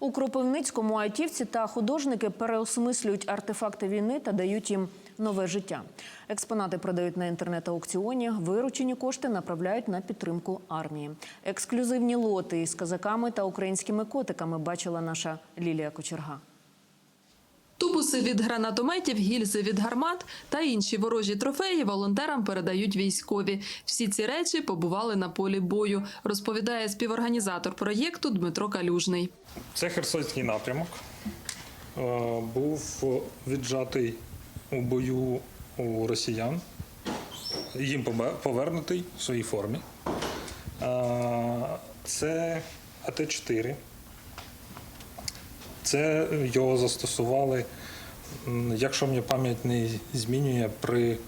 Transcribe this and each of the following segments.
У Кропивницькому айтівці та художники переосмислюють артефакти війни та дають їм нове життя. Експонати продають на інтернет-аукціоні. Виручені кошти направляють на підтримку армії. Ексклюзивні лоти із казаками та українськими котиками бачила наша Лілія Кочерга. Тубуси від гранатометів, гільзи від гармат та інші ворожі трофеї волонтерам передають військові. Всі ці речі побували на полі бою, розповідає співорганізатор проєкту Дмитро Калюжний. Це Херсонський напрямок. Е, Був віджатий у бою у росіян. Їм повернутий в своїй формі. Е, Це АТ-4. Це його застосували, якщо мені пам'ять не змінює, при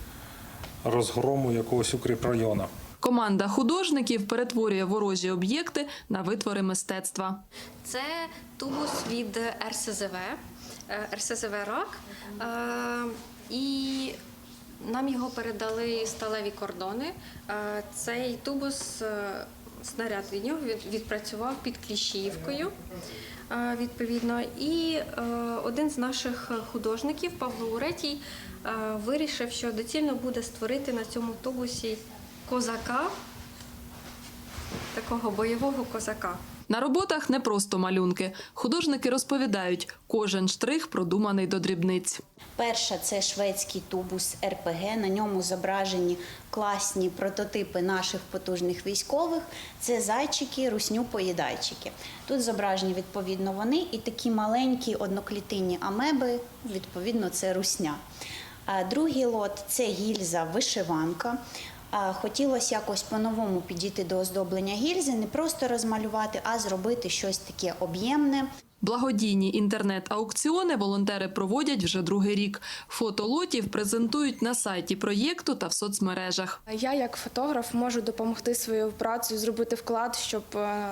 розгрому якогось укріпрайону. Команда художників перетворює ворожі об'єкти на витвори мистецтва. Це тубус від РСЗВ, е, РСЗВ РАК. Е, І нам його передали сталеві кордони. Е, Цей тубус, снаряд від нього відпрацював під Кліщіївкою. е, Відповідно, і е, один з наших художників, Павло Уретій, е, вирішив, що доцільно буде створити на цьому тубусі козака, такого бойового козака. На роботах не просто малюнки. Художники розповідають, кожен штрих продуманий до дрібниць. Перша це шведський тубус РПГ. На ньому зображені класні прототипи наших потужних військових. Це зайчики, русню-поїдайчики. Тут зображені відповідно вони і такі маленькі одноклітинні амеби, відповідно, це русня. Другий лот це гільза вишиванка. А, Хотілося якось по-новому підійти до оздоблення гільзи, не просто розмалювати, а зробити щось таке об'ємне. Благодійні інтернет-аукціони волонтери проводять вже другий рік. Фото лотів презентують на сайті проєкту та в соцмережах. Я, як фотограф, можу допомогти своєю працею, зробити вклад, щоб е,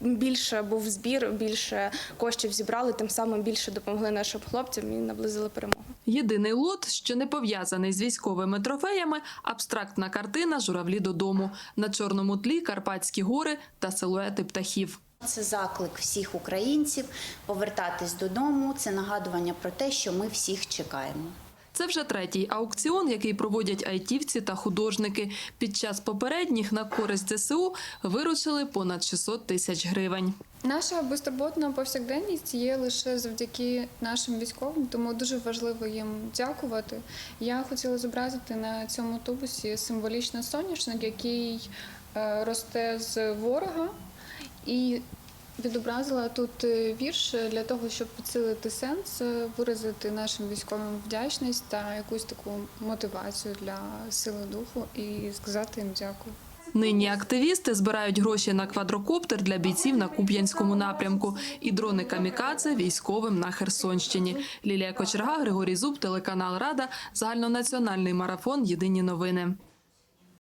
більше був збір, більше коштів зібрали, тим самим більше допомогли нашим хлопцям і наблизили перемогу. Єдиний лот, що не пов'язаний з військовими трофеями, абстрактна картина Журавлі додому на чорному тлі Карпатські гори та силуети птахів. Це заклик всіх українців повертатись додому. Це нагадування про те, що ми всіх чекаємо. Це вже третій аукціон, який проводять айтівці та художники. Під час попередніх на користь ЗСУ виручили понад 600 тисяч гривень. Наша безтурботна повсякденність є лише завдяки нашим військовим, тому дуже важливо їм дякувати. Я хотіла зобразити на цьому тубусі символічно соняшник, який е, росте з ворога, і відобразила тут е, вірш для того, щоб підсилити сенс, е, виразити нашим військовим вдячність та якусь таку мотивацію для сили духу і сказати їм дякую. Нині активісти збирають гроші на квадрокоптер для бійців на Куп'янському напрямку і дрони камікадзе військовим на Херсонщині. Лілія Кочерга, Григорій Зуб, телеканал Рада, загальнонаціональний марафон. Єдині новини.